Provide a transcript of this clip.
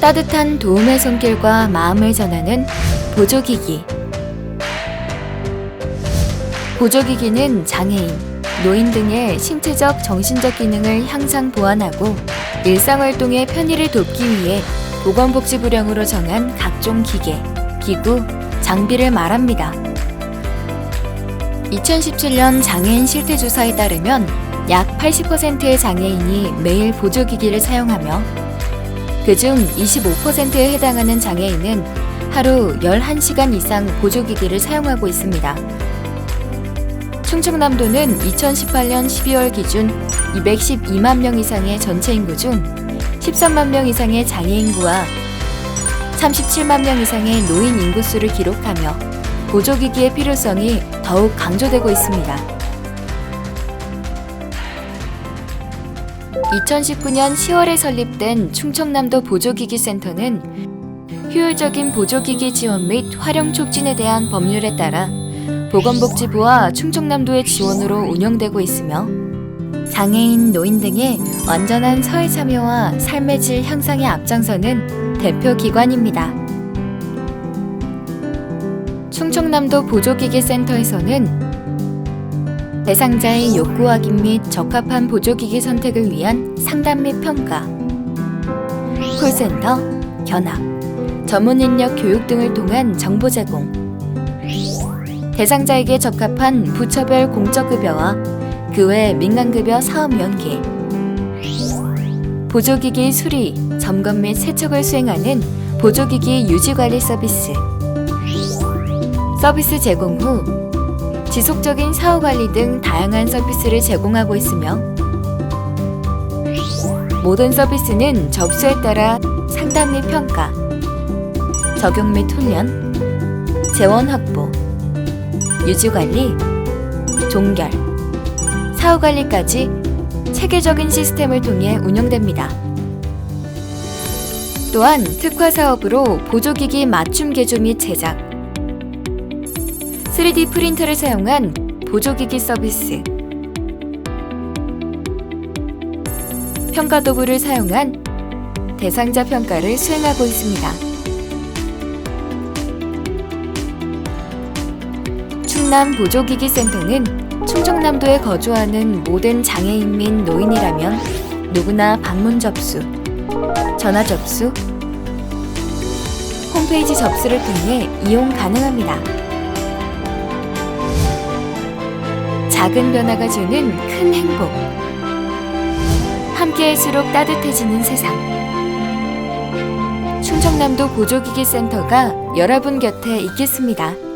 따뜻한 도움의 손길과 마음을 전하는 보조기기. 보조기기는 장애인, 노인 등의 신체적, 정신적 기능을 향상 보완하고 일상활동의 편의를 돕기 위해 보건복지부령으로 정한 각종 기계, 기구, 장비를 말합니다. 2017년 장애인 실태조사에 따르면 약 80%의 장애인이 매일 보조기기를 사용하며 그중 25%에 해당하는 장애인은 하루 11시간 이상 보조기기를 사용하고 있습니다. 충청남도는 2018년 12월 기준 212만 명 이상의 전체 인구 중 13만 명 이상의 장애 인구와 37만 명 이상의 노인 인구 수를 기록하며 보조기기의 필요성이 더욱 강조되고 있습니다. 2019년 10월에 설립된 충청남도 보조기기 센터는 효율적인 보조기기 지원 및 활용 촉진에 대한 법률에 따라 보건복지부와 충청남도의 지원으로 운영되고 있으며 장애인, 노인 등의 완전한 사회 참여와 삶의 질 향상에 앞장서는 대표 기관입니다. 충청남도 보조기기 센터에서는 대상자의 욕구 확인 및 적합한 보조기기 선택을 위한 상담 및 평가, 콜센터, 견학, 전문 인력 교육 등을 통한 정보 제공, 대상자에게 적합한 부처별 공적급여와 그 외 민간급여 사업 연계, 보조기기 수리, 점검 및 세척을 수행하는 보조기기 유지관리 서비스, 서비스 제공 후 지속적인 사후 관리 등 다양한 서비스를 제공하고 있으며 모든 서비스는 접수에 따라 상담 및 평가, 적용 및 훈련, 재원 확보, 유지 관리, 종결, 사후 관리까지 체계적인 시스템을 통해 운영됩니다. 또한 특화 사업으로 보조기기 맞춤 개조 및 제작, 3D 프린터를 사용한 보조기기 서비스, 평가 도구를 사용한 대상자 평가를 수행하고 있습니다. 충남 보조기기 센터는 충청남도에 거주하는 모든 장애인 및 노인이라면 누구나 방문 접수, 전화 접수, 홈페이지 접수를 통해 이용 가능합니다. 작은 변화가 주는 큰 행복. 함께할수록 따뜻해지는 세상. 충청남도 보조기기 센터가 여러분 곁에 있겠습니다.